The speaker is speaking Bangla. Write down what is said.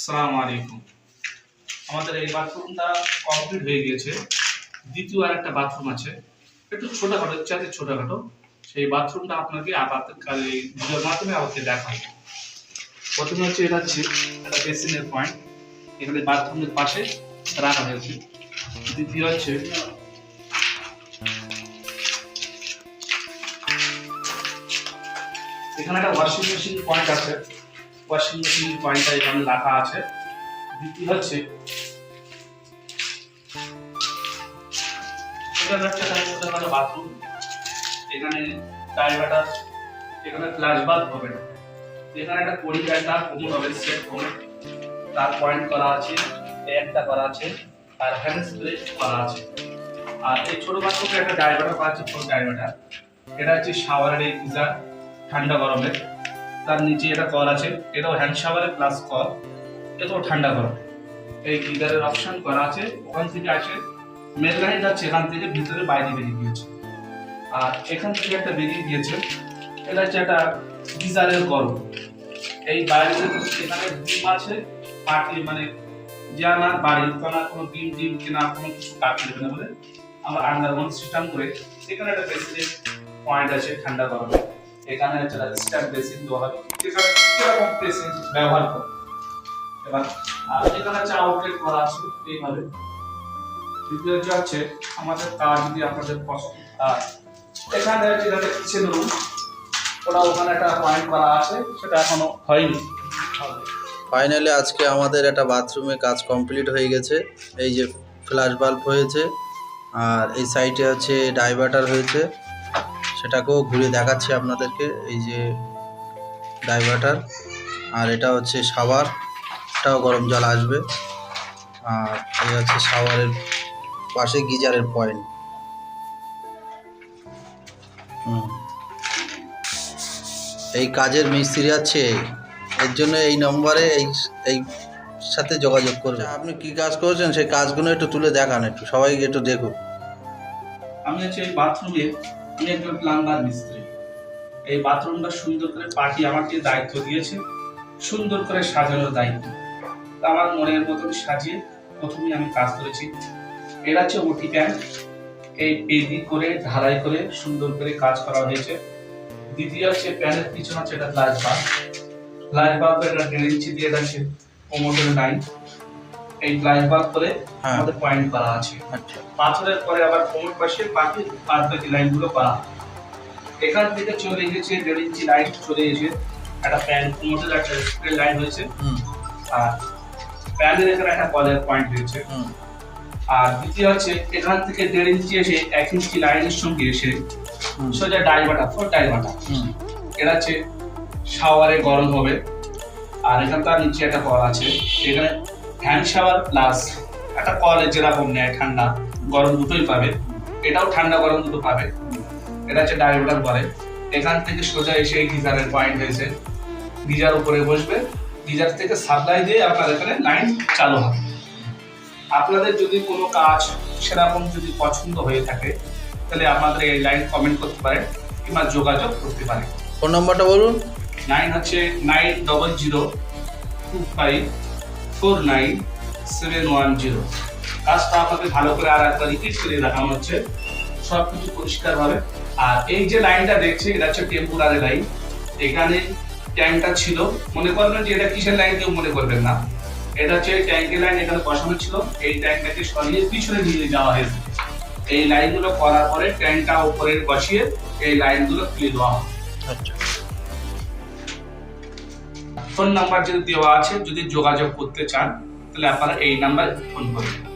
আসসালামু আলাইকুম। আমাদের এই বাথরুমটা কমপ্লিট হয়ে গিয়েছে। দ্বিতীয় আর একটা বাথরুম আছে। একটু ছোটখাটো চাইতে ছোটখাটো। সেই বাথরুমটা আপনাকে এই ভিডিওর মাধ্যমে আমাকে দেখাবো। প্রথমে হচ্ছে এটা হচ্ছে একটা বেসিনের পয়েন্ট এখানে বাথরুমের পাশে রাখা হয়েছে। দ্বিতীয় হচ্ছে এখানে একটা ওয়াশিং মেশিন পয়েন্ট আছে। ওয়াশিং মেশিন পয়েন্টটা এখানে রাখা আছে দ্বিতীয় হচ্ছে একটা বাথরুম এখানে এখানে ফ্ল্যাশ হবে না। এখানে একটা পরিকারটা কোমর হবে সেট করে। তার পয়েন্ট করা আছে, একটা করা আছে, আর হ্যান্ড স্প্রে করা আছে। আর এই ছোট বাথরুমে একটা ডাইভার্টার করা আছে ছোট ডাইভার্টার এটা হচ্ছে শাওয়ারের এই ঠান্ডা গরমের। তার নিচে এটা কল আছে, এটাও হ্যান্ড শাওয়ারের প্লাস কল এটাও ঠান্ডা গরম। এই গিজারের অপশন করা আছে, ওখান থেকে আসে মেন লাইন যাচ্ছে এখান থেকে ভিতরে বাইরে বেরিয়ে গিয়েছে। আর এখান থেকে একটা বেরিয়ে গিয়েছে, এটা হচ্ছে একটা গিজারের গরম। এই বাইরে এখানে ডিম আছে, পাটি মানে যে আমার বাড়ির কোনো কোনো ডিম ডিম কিনা, কোনো কিছু কাটি দেবে না বলে আমরা আন্ডারগ্রাউন্ড সিস্টেম করে এখানে একটা বেসিনের পয়েন্ট আছে ঠান্ডা গরমে। এখানে হচ্ছে স্ট্যান্ড বেসিন দেওয়া হবে কীরকম বেসিন ব্যবহার করে এবার আর এখানে হচ্ছে আউটলেট করা আছে, এইভাবে। দ্বিতীয় যে হচ্ছে আমাদের কাজ যদি আপনাদের পছন্দ এখানে যেটা কিচেন রুম ওটা ওখানে একটা পয়েন্ট করা আছে, সেটা এখনও হয়নি। ফাইনালি আজকে আমাদের একটা বাথরুমে কাজ কমপ্লিট হয়ে গেছে, এই যে ফ্ল্যাশ বাল্ব হয়েছে, আর এই সাইডে হচ্ছে ডাইভার্টার হয়েছে। সেটাকেও ঘুরে দেখাচ্ছি আপনাদেরকে এই যে ডাইভার্টার আর এটা হচ্ছে শাওয়ার এটাও গরম জল আসবে আর এই হচ্ছে শাওয়ারের পাশে গিজারের পয়েন্ট এই কাজের মিস্ত্রি আছে এর জন্য এই নম্বরে এই এই সাথে যোগাযোগ করবেন আপনি কি কাজ করেছেন? সেই কাজগুলো একটু তুলে দেখান একটু সবাইকে একটু দেখুন। আমি হচ্ছে এই বাথরুমে আমি একজন প্লাম্বার মিস্ত্রি। এই বাথরুমটা সুন্দর করে পার্টি আমাকে দায়িত্ব দিয়েছে, সুন্দর করে সাজানোর দায়িত্ব। আমার মনের মতন সাজিয়ে প্রথমে আমি কাজ করেছি। এটা হচ্ছে ওটি প্যান্ট। এই পেদি করে, ঢালাই করে সুন্দর করে কাজ করা হয়েছে। দ্বিতীয় হচ্ছে প্যানের পিছনে হচ্ছে এটা গ্লাস বাল্ব গ্লাস বাল্বের একটা দেড় ইঞ্চি দিয়ে আছে কোমরের লাইন এই গ্লাস বাল্ব করে হ্যাঁ। আমাদের পয়েন্ট করা আছে। আচ্ছা। পাথরের পরে আবার কোমর পাশে বাকি বাদ বাকি লাইনগুলো করা। এখান থেকে চলে গেছে দেড় ইঞ্চি লাইন চলে এসে একটা প্যান কোমরের একটা স্প্রে লাইন হয়েছে হুম। আর প্যানের এখানে একটা কলের পয়েন্ট হয়েছে আর দ্বিতীয় হচ্ছে এখান থেকে দেড় ইঞ্চি এসে এক ইঞ্চি লাইনের সঙ্গে এসে সোজা ডাইভাটা ফোর ডাইভাটা এটা হচ্ছে শাওয়ারে গরম হবে। আর এখানে তার নিচে একটা কল আছে। এখানে হ্যান্ড শাওয়ার প্লাস একটা কলে যেরকম নেয় ঠান্ডা গরম দুটোই পাবে। এটাও ঠান্ডা গরম দুটো পাবে। এটা হচ্ছে ডাইভার্টার বলে। এখান থেকে সোজা এসে এই গিজারের পয়েন্ট হয়েছে। গিজার উপরে বসবে। গিজার থেকে সাপ্লাই দিয়ে আপনার এখানে লাইন চালু হবে। আপনাদের যদি কোনো কাজ সেরকম যদি পছন্দ হয়ে থাকে তাহলে আমাদের এই লাইন কমেন্ট করতে পারেন কিংবা যোগাযোগ করতে পারেন। ফোন নম্বরটা বলুন। নাইন হচ্ছে nine double zero two five four nine seven one zero কাজটা আপনাকে ভালো করে আর একবার রিপিট করে দেখানো হচ্ছে। সব কিছু পরিষ্কারভাবে। আর এই যে লাইনটা দেখছে, এটা হচ্ছে টেম্পোরারি লাইন এখানে ট্যাঙ্কটা ছিল। মনে করবেন যে এটা কিসের লাইন কেউ মনে করবেন না। এটা হচ্ছে ট্যাঙ্কের লাইন এখানে বসানো ছিল। এই ট্যাঙ্কটাকে সরিয়ে পিছনে নিয়ে যাওয়া হয়েছে। এই লাইনগুলো করার পরে ট্যাঙ্কটা উপরে বসিয়ে এই লাইনগুলো তুলে দেওয়া হবে। আচ্ছা। ফোন নাম্বার যদি দেওয়া আছে, যদি যোগাযোগ করতে চান, তাহলে আপনারা এই নাম্বারে ফোন করবেন।